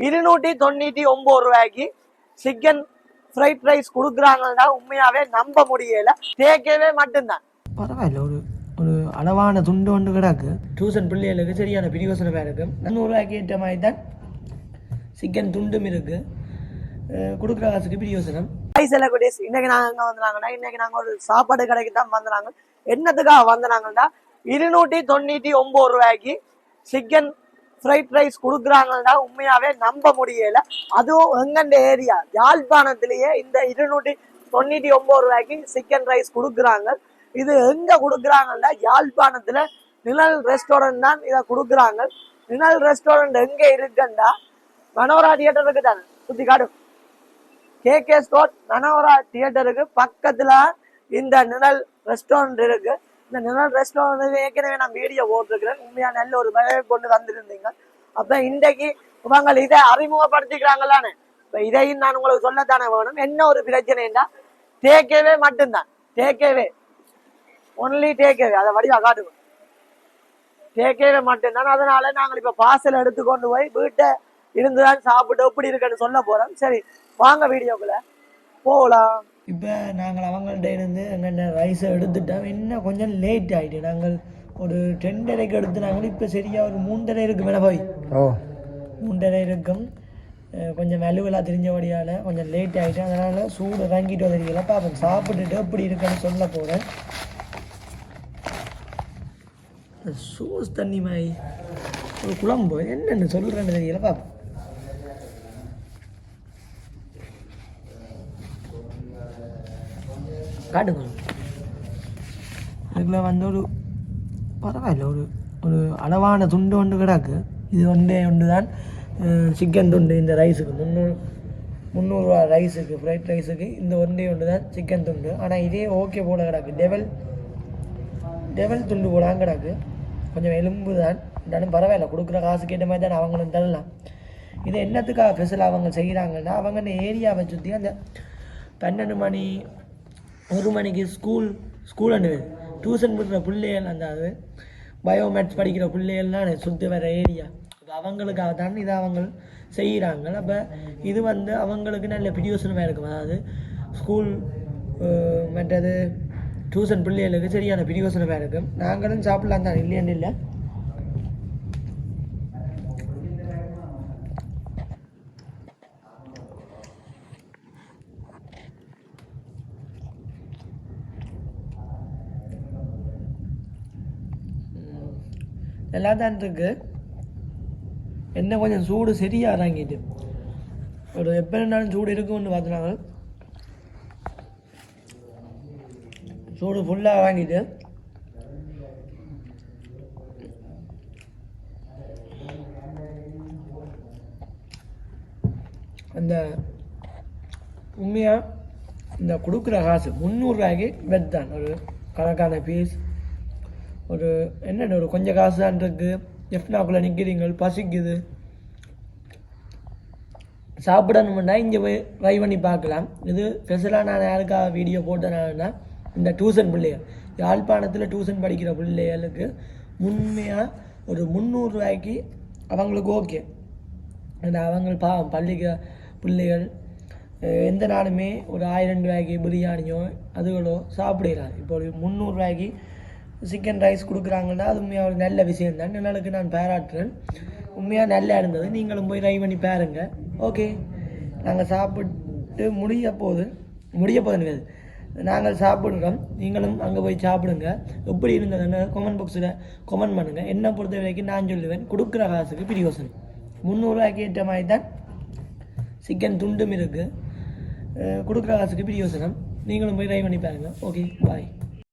இருநூற்றி தொண்ணூற்றி ஒம்பது ரூபாய்க்கு சிக்கன் ஃப்ரைட் ரைஸ் கொடுக்குறாங்கன்னா உண்மையாவே நம்ப முடியல. தேக்கவே மட்டும்தான் பரவாயில்ல ஒரு ஒரு அளவான துண்டு ஒன்று கிடக்கு. டியூஷன் பிள்ளைகளுக்கு சரியான பிரியோசனமாக இருக்கு. நூறுரூவாய்க்கு ஏற்ற மாதிரி தான் சிக்கன் துண்டும் இருக்கு. அஹ் கொடுக்குற காசுக்கு பிரியோசனம் ஹாய் செல்லகுடீஸ் இன்னைக்கு நாங்க எங்க வந்தாங்கன்னா இன்னைக்கு நாங்க ஒரு சாப்பாடு கடைக்கு தான் வந்தாங்க என்னத்துக்காக வந்தாங்கன்னா இருநூற்றி தொண்ணூற்றி ஒம்பது ரூபாய்க்கு சிக்கன் ஃப்ரைட் ரைஸ் கொடுக்குறாங்கன்னா உண்மையாவே நம்ப முடியல. அதுவும் எங்கண்ட ஏரியா யாழ்ப்பாணத்திலேயே இந்த இருநூற்றி தொண்ணூற்றி ஒம்பது ரூபாய்க்கு சிக்கன் ரைஸ் கொடுக்குறாங்க. இது எங்க கொடுக்குறாங்கன்னா யாழ்ப்பாணத்துல நிழல் ரெஸ்டாரண்ட் தான் இதை கொடுக்குறாங்க. நிழல் ரெஸ்டாரண்ட் எங்க இருக்குன்னா மனோரா தியேட்டர் இருக்கு தானே? சுத்தி கே கே ஸ்டோர் மனோரா தியேட்டருக்கு பக்கத்துல இந்த நிழல் ரெஸ்டாரண்ட் இருக்கு. இந்த நிழல் ரெஸ்டாரண்ட் ஏற்கனவே நான் வீடியோ போட்டிருக்கிறேன். உண்மையா நல்ல ஒரு வகையை கொண்டு வந்திருந்தீங்க. அப்ப இன்றைக்கு இவங்க இதை அறிமுகப்படுத்திக்கிறாங்களான்னு. இப்ப இதையும் நான் உங்களுக்கு சொல்லத்தானே வேணும். என்ன ஒரு பிரச்சனைன்னா டேக்கேவே மட்டும்தான். டேக்கேவே ஒன்லி டேக்கேவே அதை வடிவா காட்டுவோம் டேக்கேவே மட்டும்தான். அதனால நாங்கள் இப்ப பார்சல் எடுத்து கொண்டு போய் வீட்டை இருந்துதான் சாப்பிட்டு எப்படி இருக்குன்னு சொல்ல போறோம். சரி வாங்க வீடியோக்குள்ள போகலாம். இப்போ நாங்கள் அவங்கள்ட்ட இருந்து எங்கள் ரைஸை எடுத்துட்டோம் இன்னும் கொஞ்சம் லேட் ஆகிட்டு நாங்கள் ஒரு ரெண்டரைக்கு எடுத்து நாங்கள் இப்போ சரியாக ஒரு மூன்றரை இருக்கு மேலே போய். ஓ. மூன்றரை இருக்கும். கொஞ்சம் மெலுவலாக தெரிஞ்சபடியால் கொஞ்சம் லேட் ஆகிட்டு அதனால் சூடு இறங்கிட்டு தெரியல பார்ப்போம் சாப்பிட்டுட்டு எப்படி இருக்குன்னு சொல்ல போகிறேன் சூஸ் தண்ணி மாதிரி. ஒரு குழம்பு என்னென்னு சொல்கிறேன்னு தெரியல பார்ப்போம் காட்டுங்க அதுக்குள்ளே வந்து ஒரு பரவாயில்ல ஒரு ஒரு அளவான துண்டு ஒன்று கிடக்கு இது ஒன்றே ஒன்று தான் சிக்கன் துண்டு இந்த ரைஸுக்கு முந்நூறு முந்நூறுரூவா ரைஸுக்கு ஃப்ரைட் ரைஸுக்கு இந்த ஒன்றே ஒன்று தான் சிக்கன் துண்டு ஆனால் இதே ஓகே போல கிடக்கு டெவல் டெவல் துண்டு போலாம் கிடக்கு கொஞ்சம் எலும்பு தான் இருந்தாலும் பரவாயில்ல கொடுக்குற காசுக்கு ஏற்ற மாதிரி தான் அவங்களும் தரலாம் இது என்னத்துக்காக ஸ்பெஷல் அவங்க செய்கிறாங்கன்னா அவங்க அந்த ஏரியாவை சுற்றி அந்த பன்னெண்டு மணி ஒரு மணிக்கு ஸ்கூல் ஸ்கூல் அண்டு டியூஷன் பண்ணுற பிள்ளைகள் அந்த அது பயோமேட்ஸ் படிக்கிற பிள்ளைகள்லாம் சுற்றி வர ஏரியா அப்போ அவங்களுக்காக தான் இதை அவங்க செய்கிறாங்க அப்போ இது வந்து அவங்களுக்கு நல்ல பிரியோசனமாக இருக்கும். அதாவது ஸ்கூல் மற்றது டியூஷன் பிள்ளைகளுக்கு சரியான பிரியோசனமாக இருக்கும். நாங்களும் சாப்பிடலாம் தான் இல்லைன்னு இல்லை. நல்லா தான் இருக்கு. என்ன கொஞ்சம் சூடு சரியாக இறங்கிட்டு. ஒரு எப்போ இருந்தாலும் சூடு இருக்கும்னு பார்த்துனாங்க. சூடு ஃபுல்லாக வாங்கிட்டு அந்த உண்மையாக இந்த கொடுக்குற காசு முந்நூறுரூவாய்க்கு பெட் தான் ஒரு கணக்கான பீஸ் ஒரு என்னென்ன ஒரு கொஞ்சம் காசு தான் இருக்குது எஃப்னாக்குள்ளே நிற்கிறீங்கள் பசிக்குது. சாப்பிடணும்னா இங்கே போய் ட்ரை பண்ணி பார்க்கலாம். இது ஸ்பெஷலாக நான் யாருக்காக வீடியோ போட்டேன்னா இந்த டியூசன் பிள்ளைகள் யாழ்ப்பாணத்தில் டியூசன் படிக்கிற பிள்ளைகளுக்கு உண்மையாக ஒரு முந்நூறுரூவாய்க்கு அவங்களுக்கு ஓகே அந்த அவங்க பாவம் பள்ளிக்கு பிள்ளைகள் எந்த நாளுமே ஒரு ஆயிரம் ரூபாய்க்கு பிரியாணியோ அதுகளோ சாப்பிடுகிறார் இப்போ ஒரு முந்நூறுரூவாய்க்கு சிக்கன் ரைஸ் கொடுக்குறாங்கன்னா அது உண்மையாக ஒரு நல்ல விஷயம் தான் நிழலுக்கு நான் பாராட்டுறேன். உண்மையாக நல்லா இருந்தது. நீங்களும் போய் ட்ரை பண்ணி பாருங்க. ஓகே நாங்கள் சாப்பிட்டு முடிய போது முடிய போகுதுங்க நாங்கள் சாப்பிடுறோம். நீங்களும் அங்கே போய் சாப்பிடுங்க. எப்படி இருந்ததுன்னு கமெண்ட் பாக்ஸில் கமெண்ட் பண்ணுங்கள் என்னை பொறுத்த வரைக்கும் நான் சொல்லுவேன் கொடுக்குற காசுக்கு பிரியோசனம் முந்நூறுரூவாய்க்கு ஏற்ற மாதிரி தான் சிக்கன் துண்டும் இருக்குது கொடுக்குற காசுக்கு பிரியோசனம். நீங்களும் போய் ட்ரை பண்ணி பாருங்கள் ஓகே பாய்